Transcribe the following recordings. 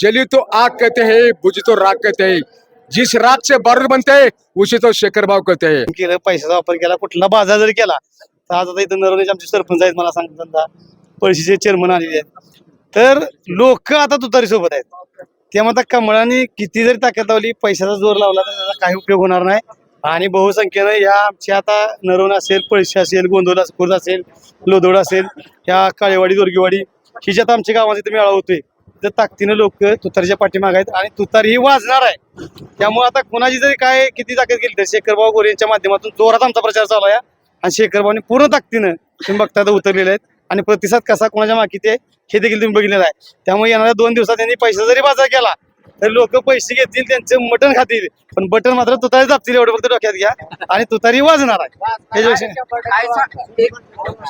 जली तो आग कहते हैं बुझी तो राग कहते हैं। जिस राग से बारूद बनते हैं उसी तो शेखर भाव कहते हैं। केलं पैशाचा वापर केला कुठला बाजार जरी केला तर आज आता इथं नरवण्याचे आमचे सरपंच आहेत मला सांगतात समजा पळशीचे चेअरमन आलेले आहेत. तर लोक आता तुतारी सोबत आहेत. त्यामुळे आता कमळाने किती जरी ताकद लावली पैशाचा जोर लावला तर त्याचा काही उपयोग होणार नाही. आणि बहुसंख्येनं या आमच्या आता नरवण असेल पळशी असेल गोंधळ खुर्द असेल लोदोड असेल ह्या काळेवाडी दोरगेवाडी ही ज्यात आमच्या गावात इथे मेळा होतोय तर ताकदीनं लोक तुतारीच्या पाठीमाग आहेत आणि तुतारी ही वाजणार आहे. त्यामुळे आता कोणाची जरी काय किती ताकद केली तर शेखरभाऊ गोरे यांच्या माध्यमातून जोरात आमचा प्रचार चालू आहे. आणि शेखरबाबांनी पूर्ण ताकदीनं तुम्ही बघता उतरलेले आहेत. आणि प्रतिसाद कसा कोणाच्या मागे आहे हे देखील तुम्ही बघितलेलं आहे. त्यामुळे येणाऱ्या दोन दिवसात त्यांनी पैसा जरी बाजार केला तर लोक पैसे घेतील त्यांचे मटण खातील. पण बटन मात्र तुतारी दाबतील एवढं फक्त डोक्यात घ्या आणि तुतारी वाजणार आहे.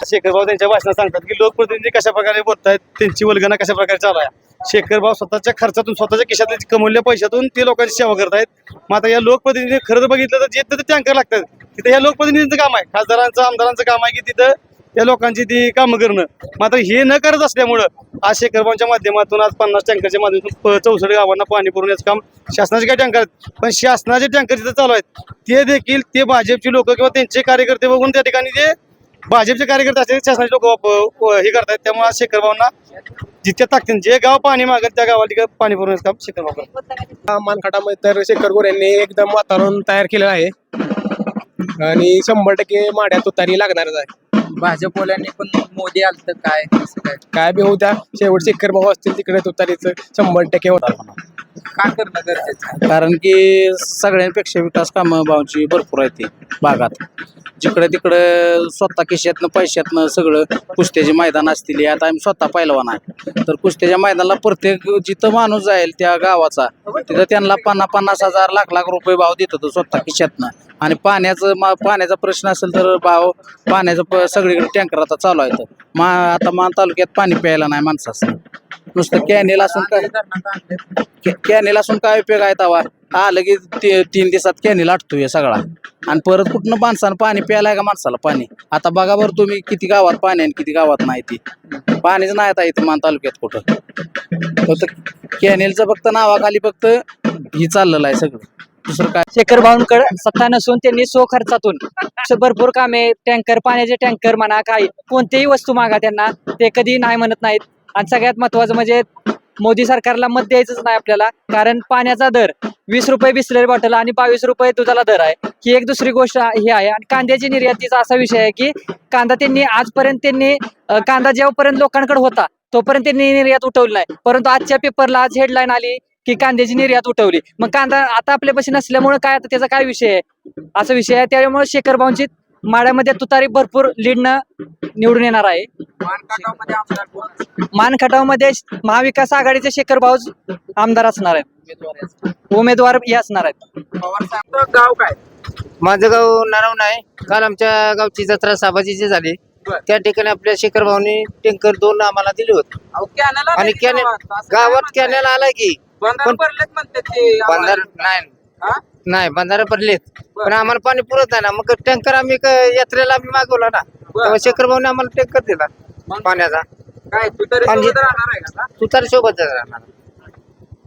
शेखर भाऊ त्यांच्या भाषणात सांगतात की लोकप्रतिनिधी कशा प्रकारे बोलतायत त्यांची वल्गना कशा प्रकारे चालू आहे शेखरभाऊ स्वतःच्या खर्चातून स्वतःच्या खिशातल्या कमवलेल्या पैशातून ते लोकांची सेवा करतायत. मग आता या लोकप्रतिनिधी खरं बघितलं तर जे तिथे टँकर लागतात तिथे या लोकप्रतिनिधींचं काम आहे. खासदारांचं आमदारांचं काम आहे की तिथं त्या लोकांची ती कामं करणं. मात्र हे न करत असल्यामुळं आज शेखरभाऊच्या माध्यमातून आज पन्नास टँकरच्या माध्यमातून चौसष्ट गावांना पाणी पुरवण्याचं काम शासनाचे काय टँकर आहेत. पण शासनाचे टँकर जिथं चालू आहेत. ते देखील ते भाजपचे लोक किंवा त्यांचे कार्यकर्ते बघून त्या ठिकाणी जे भाजपचे कार्यकर्ते असतील शासनाचे लोक हे करतात त्यामुळे आज शेखरबाबांना जिथे ताकदीने जे गाव पाणी मागत त्या गावाला पाणी पुरवण्याचं काम शेखरबाब करतात. मानखाटामध्ये तर शेखर गोर यांनी एकदम वातावरण तयार केलेलं आहे. आणि शंभर टक्के माड्यात तुतारी लागणारच आहे. भाजपवाल्यांनी पण मोदी आलत काय? कसं काय? काय बी होऊ द्या. शेवट शेखर भाऊ असतील तिकडे तुतारीचं. शंभर टक्के होणार. काय करणं गरजेचं आहे? कारण की सगळ्यांपेक्षा विकास कामं भाऊची भरपूर आहेत ती भागात जिकडे तिकडे स्वतः खिशातनं पैशातनं सगळं कुस्त्याचे मैदान असतील आता आम्ही स्वतः पहिलवान आहे तर कुस्त्याच्या मैदानाला प्रत्येक जिथं माणूस जाईल त्या गावाचा तिथं त्यांना पन्नास पन्नास हजार लाख लाख रुपये भाव देत होतो स्वतः खिशातनं आणि पाण्याचं पाण्याचा प्रश्न असेल तर भाव पाण्याचं सगळीकडे टँकर आता चालू आहे तर. मा आता मान तालुक्यात पाणी प्यायला नाही माणसाचं नुसतं कॅनेल असून काय? कॅनेल असून काय उपयोग आहे तवा? आलं की तीन दिवसात कॅनेल आटतोय सगळा. आणि परत कुठनं माणसानं पाणी प्यायला आहे का माणसाला पाणी? आता बघा बरं तुम्ही किती गावात पाणी आहे आणि किती गावात नाही ती. पाणीच नाही आता इथं मान तालुक्यात कुठं. फक्त कॅनेलचं फक्त नावाखाली फक्त ही चाललेलं आहे सगळं. दुसरं काय? शेखर भाऊंकडे सत्ता नसून त्यांनी सो खर्चातून भरपूर कामे टँकर पाण्याचे टँकर म्हणा काही कोणतीही वस्तू मागा त्यांना. ते कधी नाही म्हणत नाहीत. आणि सगळ्यात महत्वाचं म्हणजे मोदी सरकारला मत द्यायचंच नाही आपल्याला. कारण पाण्याचा दर वीस रुपये बिसलेरी बॉटल आणि बावीस रुपये दुधाला दर आहे. ही एक दुसरी गोष्ट ही आहे. आणि कांद्याची निर्यातीचा असा विषय आहे की कांदा त्यांनी आजपर्यंत त्यांनी कांदा जेव्हापर्यंत लोकांकडे होता तोपर्यंत त्यांनी निर्यात उठवली नाही. परंतु आजच्या पेपरला आज हेडलाईन आली की कांद्याची निर्यात उठवली. मग कांदा आता आपल्यापाशी नसल्यामुळे काय आता त्याचा काय विषय आहे? असा विषय आहे. त्यामुळे शेखर भाऊंची माड्यामध्ये तुतारी भरपूर लीडनं निवडून येणार आहे. आमदार कोण? मानखटावमध्ये महाविकास आघाडीचे शेखर भाऊ आमदार असणार आहेत. उमेदवार हे असणार आहेत. पवार साहेब गाव काय? माझं गाव नारावण आहे. काल आमच्या गावची जत्रा साबाजीची झाली. बर. त्या ठिकाणी आपल्या शेखर भाऊनी टँकर दोन आम्हाला दिले होते. अहो, कॅनल आलंय आणि कॅनेल गावात? कॅनेल आलाय की. बंधारे पण- भरलेत म्हणते ते बंधार नाही. हा? नाही बंधारा भरलेत. पण आम्हाला पाणी पुरत नाही ना. मग टँकर आम्ही क- यात्रेला आम्ही मागवला ना. तेव्हा शेखर भाऊने आम्हाला टँकर दिला? पाण्याचा. काय तू तरी आणि- सोबत राहणार आहे का तू तर सोबत राहणार.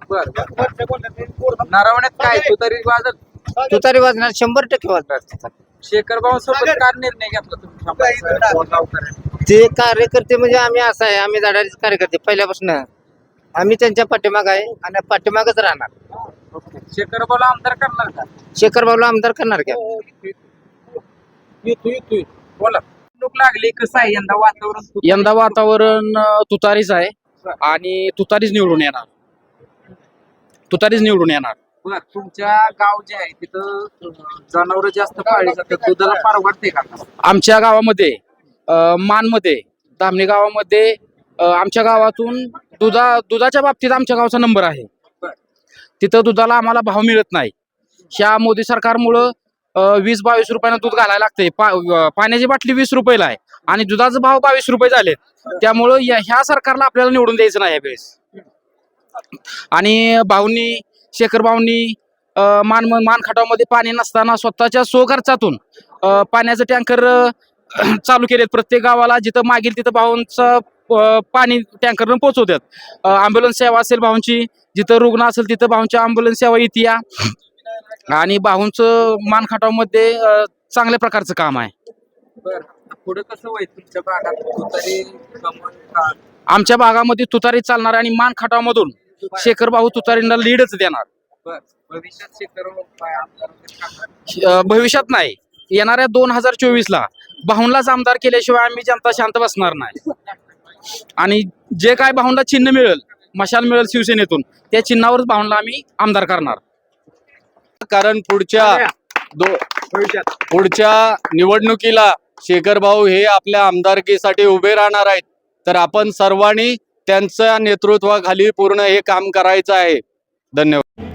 बर बर नारावण्यात काय तू तरी वाजत तू तरी वाजणार शंभर टक्के वाजणार. शेखर भाऊ सोबत काय निर्णय घेतला तुम्ही? थांबायचा? कोण गाव करेल? ते कार्यकर्ते म्हणजे आम्ही असं आहे आम्ही धडाडीचे कार्यकर्ते. पहिल्यापासून आम्ही त्यांच्या पाठीमाग आहे आणि पाठीमागच राहणार. ओके. शेखर भाऊला आमदार करणार का? शेखर भाऊला आमदार करणार का? बोला. निवडणूक लागली. कसं आहे? यंदा वातावरण यंदा वातावरण तुतारीच आहे. आणि तुतारीच निवडून येणार. तुतारीच निवडून येणार. बर तुमच्या गाव जे आहे तिथं जनावर जास्त पाळली जातात. दुधाला परवडते का? आमच्या गावामध्ये मानमध्ये धामणी गावामध्ये आमच्या गावातून दुधा दुधाच्या बाबतीत आमच्या गावचा नंबर आहे. तिथं दुधाला आम्हाला भाव मिळत नाही. ह्या मोदी सरकारमुळं वीस बावीस रुपयानं दूध घालायला लागतंय. पाण्याची बाटली वीस रुपयाला आहे आणि दुधाचे भाव बावीस रुपये झाले. त्यामुळं या- ह्या सरकारला आपल्याला निवडून द्यायचं नाही यावेळेस आणि भाऊंनी शेखर भाऊंनी मान मानखटावमध्ये पाणी नसताना स्वतःच्या स्वखर्चातून अं, पाण्याचं टँकर चालू केलेत. प्रत्येक गावाला जिथं मागील तिथं भाऊंचं पाणी टँकरनं पोहोचवतात अँब्युलन्स सेवा असेल भाऊंची जिथं रुग्ण असेल तिथं भाऊंची अँब्युलन्स सेवा येते या. आणि भाऊंचं मान खटावमध्ये अं, चांगल्या प्रकारचं काम आहे. बर. पुढे कसं होईल? तुमच्या भागात तुतारी कमळ का आमच्या भागामध्ये तुतारी चालणार आणि मान खटावमधून शेखर भाऊ तुतारींना लीडच देणार. बर. भविष्यात शेखर आमदार वगैरे खासदार अं, भविष्यात नाही. येणाऱ्या दोन हजार चोवीस ला भाऊंलाच आमदार केल्याशिवाय आम्ही जनता शांत बसणार नाही. आणि जे काय भाऊंला चिन्ह मिळेल मशाल मिळेल शिवसेनेतून त्या चिन्हावरच भाऊंला आम्ही आमदार करणार. कारण पुढच्या दो पुढच्या निवडणुकीला शेखर भाऊ हे आपल्या आमदारकीसाठी उभे राहणार आहेत. तर आपण सर्वांनी त्यांच्या नेतृत्वाखाली पूर्ण हे काम करायचं आहे. धन्यवाद.